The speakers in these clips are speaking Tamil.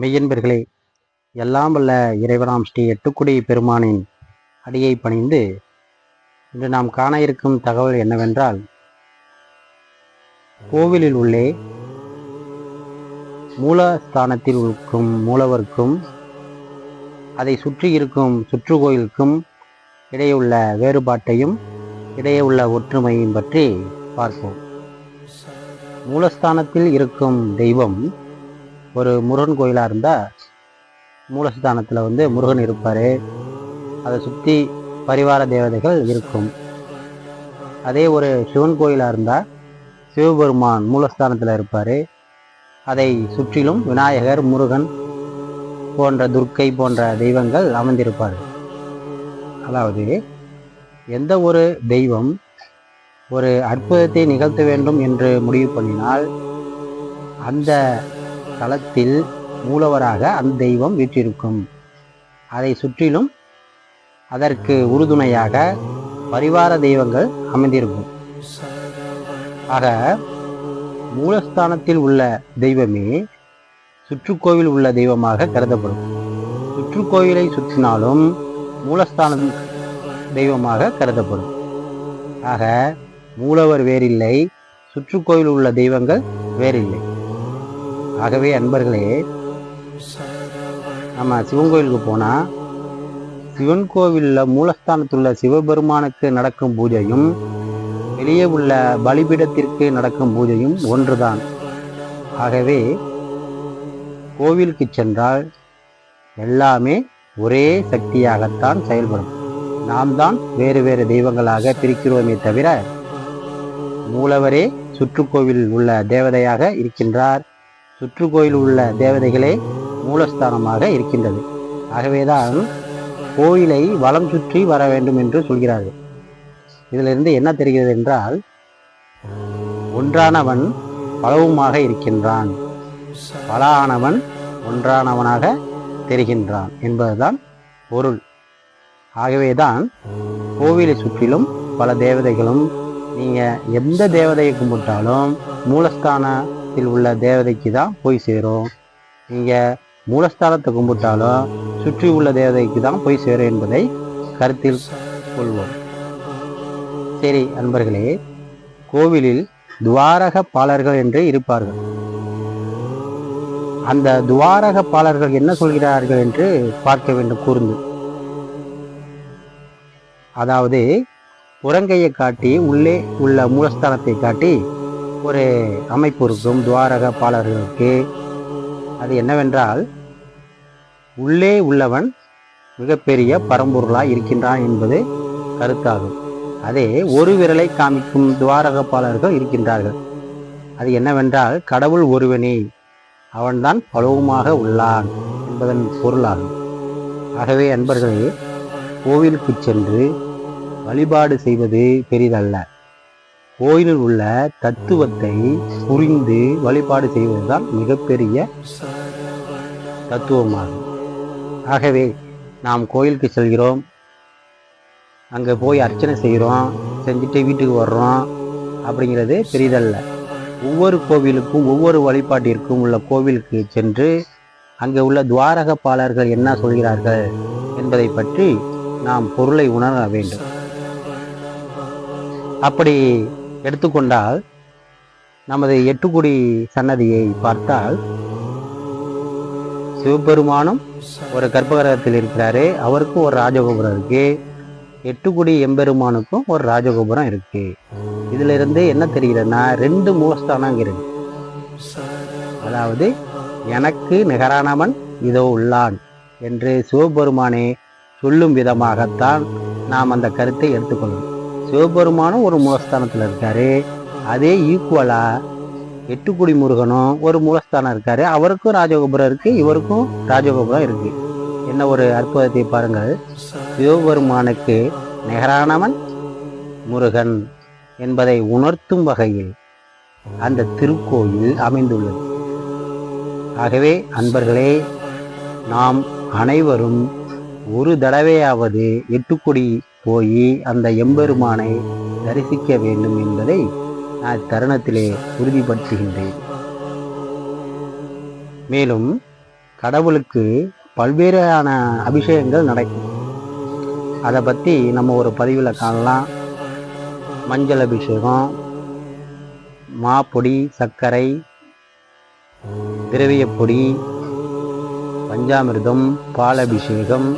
மெய்யன்பர்களே எல்லாம் வல்ல இறைவனாம் ஸ்ரீ எட்டுக்குடி பெருமானின் அடியை பணிந்து இன்று நாம் காண இருக்கும் தகவல் என்னவென்றால் கோவிலில் உள்ளே மூலஸ்தானத்தில் இருக்கும் மூலவருக்கும் அதை சுற்றி இருக்கும் சுற்றுக்கோயிலுக்கும் இடையே உள்ள வேறுபாட்டையும் இடையே உள்ள ஒற்றுமையும் பற்றி பார்ப்போம். மூலஸ்தானத்தில் இருக்கும் தெய்வம் ஒரு முருகன் கோயிலாக இருந்தால் மூலஸ்தானத்தில் வந்து முருகன் இருப்பார். அதை சுற்றி பரிவார தேவதைகள் இருக்கும். அதே ஒரு சிவன் கோயிலாக இருந்தால் சிவபெருமான் மூலஸ்தானத்தில் இருப்பார். அதை சுற்றிலும் விநாயகர் முருகன் போன்ற துர்க்கை போன்ற தெய்வங்கள் அமர்ந்திருப்பார்கள். அதாவது எந்த ஒரு தெய்வம் ஒரு அற்புதத்தை நிகழ்த்த வேண்டும் என்று முடிவு பண்ணினால் அந்த தலத்தில் மூலவராக அந்த தெய்வம் வீற்றிருக்கும். அதை சுற்றிலும் அதற்கு உறுதுணையாக பரிவார தெய்வங்கள் அமைந்திருக்கும். ஆக மூலஸ்தானத்தில் உள்ள தெய்வமே சுற்றுக்கோவில் உள்ள தெய்வமாக கருதப்படும். சுற்றுக்கோவிலை சுற்றினாலும் மூலஸ்தானம் தெய்வமாக கருதப்படும். ஆக மூலவர் வேறில்லை சுற்றுக்கோவில் உள்ள தெய்வங்கள் வேறில்லை. ஆகவே அன்பர்களே நம்ம சிவன் கோயிலுக்கு போனால் சிவன் கோவிலில் மூலஸ்தானத்தில் உள்ள சிவபெருமானுக்கு நடக்கும் பூஜையும் வெளியே உள்ள பலிபீடத்திற்கு நடக்கும் பூஜையும் ஒன்றுதான். ஆகவே கோவிலுக்கு சென்றால் எல்லாமே ஒரே சக்தியாகத்தான் செயல்படும். நாம் தான் வேறு வேறு தெய்வங்களாக பிரிக்கிறோமே தவிர மூலவரே சுற்றுக்கோவில் உள்ள தேவதையாக இருக்கின்றார். சுற்றுக்கோயில் உள்ள தேவதைகளே மூலஸ்தானமாக இருக்கின்றது. ஆகவேதான் கோயிலை வலம் சுற்றி வர வேண்டும் என்று சொல்கிறார்கள். இதிலிருந்து என்ன தெரிகிறது என்றால் ஒன்றானவன் பலவுமாக இருக்கின்றான். பல ஆனவன் ஒன்றானவனாக தெரிகின்றான் என்பதுதான் பொருள். ஆகவேதான் கோவிலை சுற்றிலும் பல தேவதைகளும் நீங்கள் எந்த தேவதையை கும்பிட்டாலும் மூலஸ்தான மூலஸ்தானத்தில் உள்ள தேவதைக்கு தான் போய் சேரும். நீங்கள் மூலஸ்தானத்தை கும்பிட்டாலும் சுற்றி உள்ள தேவதைக்கு தான் போய் சேரும் என்பதை கருத்தில் கொள்வோம். சரி அன்பர்களே கோவிலில் துவாரக பாலர்கள் என்று இருப்பார்கள். அந்த துவாரக பாலர்கள் என்ன சொல்கிறார்கள் என்று பார்க்க வேண்டும் கூர்ந்து. அதாவது உரங்கையை காட்டி உள்ளே உள்ள மூலஸ்தானத்தை காட்டி ஒரு அமைப்பு இருக்கும் துவாரக பாலர்களுக்கு அது என்னவென்றால் உள்ளே உள்ளவன் மிகப்பெரிய பரம்பொருளாக இருக்கின்றான் என்பது கருத்தாகும். அதே ஒரு விரலை காமிக்கும் துவாரகப்பாளர்கள் இருக்கின்றார்கள். அது என்னவென்றால் கடவுள் ஒருவனே அவன்தான் பலவுமாக உள்ளான் என்பதன் பொருளாகும். ஆகவே அன்பர்களே கோவிலுக்கு சென்று வழிபாடு செய்வது பெரிதல்ல. கோயிலில் உள்ள தத்துவத்தை புரிந்து வழிபாடு செய்வதுதான் மிகப்பெரிய தத்துவமாகும். ஆகவே நாம் கோயிலுக்கு செல்கிறோம். அங்கே போய் அர்ச்சனை செய்கிறோம். செஞ்சுட்டு வீட்டுக்கு வர்றோம். அப்படிங்கிறது பெரிதல்ல. ஒவ்வொரு கோவிலுக்கும் ஒவ்வொரு வழிபாட்டிற்கும் உள்ள கோவிலுக்கு சென்று அங்கே உள்ள துவாரக என்ன சொல்கிறார்கள் என்பதை பற்றி நாம் பொருளை உணர வேண்டும். அப்படி எடுத்துக்கொண்டால் நமது எட்டுக்குடி சன்னதியை பார்த்தால் சிவபெருமானும் ஒரு கர்ப்பகிரகத்தில் இருக்கிறாரு அவருக்கும் ஒரு ராஜகோபுரம் இருக்கு. எட்டுக்குடி எம்பெருமானுக்கும் ஒரு ராஜகோபுரம் இருக்கு. இதுல இருந்து என்ன தெரிகிறதுனா ரெண்டு மூலஸ்தானம் இருக்கு. அதாவது எனக்கு நிகரானவன் இதோ உள்ளான் என்று சிவபெருமானே சொல்லும் விதமாகத்தான் நாம் அந்த கருத்தை எடுத்துக்கொள்வோம் சிவபெருமானும் ஒரு மூலஸ்தானத்தில் இருக்கார். அதே ஈக்குவலாக எட்டுக்குடி முருகனும் ஒரு மூலஸ்தானம் இருக்கார். அவருக்கும் ராஜகோபுரம் இருக்குது இவருக்கும் ராஜகோபுரம் இருக்குது என்ன ஒரு அற்புதத்தை பாருங்கள் சிவபெருமானுக்கு நிகரானவன் முருகன் என்பதை உணர்த்தும் வகையில் அந்த திருக்கோயில் அமைந்துள்ளது. ஆகவே அன்பர்களே நாம் அனைவரும் ஒரு தடவையாவது எட்டுக்குடி போய் அந்த எம்பெருமானை தரிசிக்க வேண்டும் என்பதை நான் தருணத்திலே உறுதிப்படுத்துகின்றேன். மேலும் கடவுளுக்கு பல்வேறான அபிஷேகங்கள் நடக்கும். அதை பற்றி நம்ம ஒரு பதிவில் காணலாம். மஞ்சள் அபிஷேகம் மாப்பொடி சர்க்கரை திரவியப்பொடி பஞ்சாமிர்தம் பால் அபிஷேகம்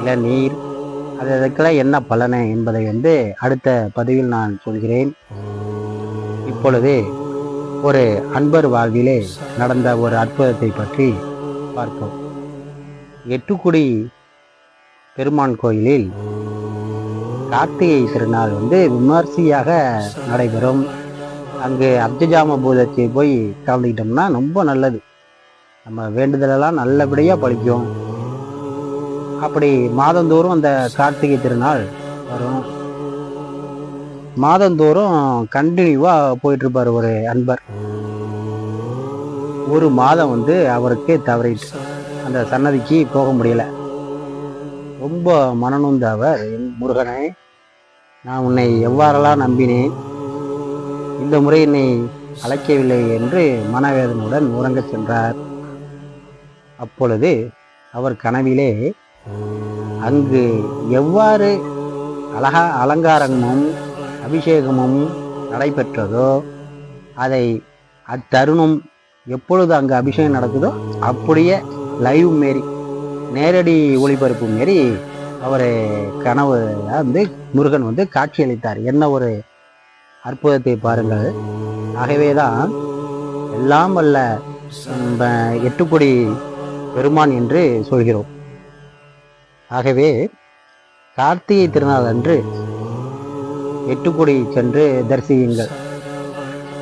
இளநீர் அது அதுக்கெல்லாம் என்ன பலனை என்பதை வந்து அடுத்த பதிவில் நான் சொல்கிறேன். இப்பொழுது ஒரு அன்பர் வாழ்விலே நடந்த ஒரு அற்புதத்தை பற்றி பார்ப்போம். எட்டுக்குடி பெருமான் கோயிலில் கார்த்திகை திருநாள் வந்து விமர்சையாக நடைபெறும். அங்கு அப்ஜஜாம பூதத்தை போய் கலந்துக்கிட்டோம்னா ரொம்ப நல்லது. நம்ம வேண்டுதலெல்லாம் நல்லபடியாக பழிக்கும். அப்படி மாதந்தோறும் அந்த கார்த்திகை திருநாள் வரும். மாதந்தோறும் கண்டினியூவாக போயிட்டுருப்பார் ஒரு அன்பர். ஒரு மாதம் வந்து அவருக்கு தவறிட்டு அந்த சன்னதிக்கு போக முடியல. ரொம்ப மனநொந்த அவர் என் முருகனை நான் உன்னை எவ்வாறெல்லாம் நம்பினேன் இந்த முறை என்னை அழைக்கவில்லை என்று மனவேதனுடன் உறங்கச் சென்றார். அப்பொழுது அவர் கனவிலே அங்கு எவ்வாறு அழகா அலங்காரமும் அபிஷேகமும் நடைபெற்றதோ அதை அத்தருணம் எப்பொழுது அங்கு அபிஷேகம் நடக்குதோ அப்படியே லைவ் மாரி நேரடி ஒளிபரப்பு மாரி அவர் கனவு வந்து முருகன் வந்து காட்சியளித்தார் என்ன ஒரு அற்புதத்தை பாருங்கள். ஆகவே தான் எல்லாம் வல்ல நம்ம எட்டுக்குடி பெருமான் என்று சொல்கிறோம். ஆகவே கார்த்திகை திருநாள் அன்று எட்டுக்குடி சென்று தரிசியுங்கள்.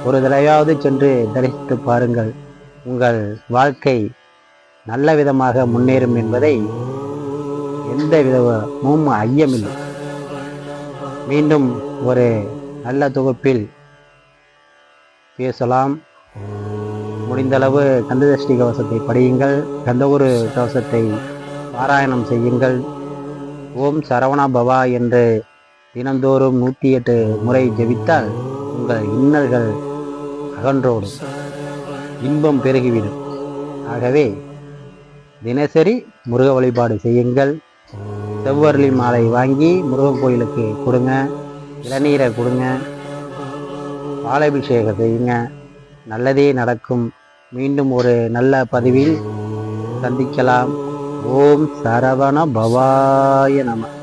ஒரு தடவையாவது சென்று தரிசித்து பாருங்கள். உங்கள் வாழ்க்கை நல்ல விதமாக முன்னேறும் என்பதை எந்த விதமும் ஐயமில்லை. மீண்டும் ஒரு நல்ல தொகுப்பில் பேசலாம். முடிந்தளவு கந்ததஷ்டி கவசத்தை படியுங்கள். கந்தகுரு கவசத்தை பாராயணம் செய்யுங்கள். ஓம் சரவண பவா என்று தினந்தோறும் நூற்றி எட்டு முறை ஜெபித்தால் உங்கள் இன்னல்கள் அகன்றோடும். இன்பம் பெருகிவிடும். ஆகவே தினசரி முருக வழிபாடு செய்யுங்கள். செவ்வரளி மாலை வாங்கி முருகன் கோயிலுக்கு கொடுங்க. இளநீரை கொடுங்க. பாலாபிஷேகம் செய்யுங்க. நல்லதே நடக்கும். மீண்டும் ஒரு நல்ல பதிவில் சந்திக்கலாம். ஓம் சரவண பவாய நம.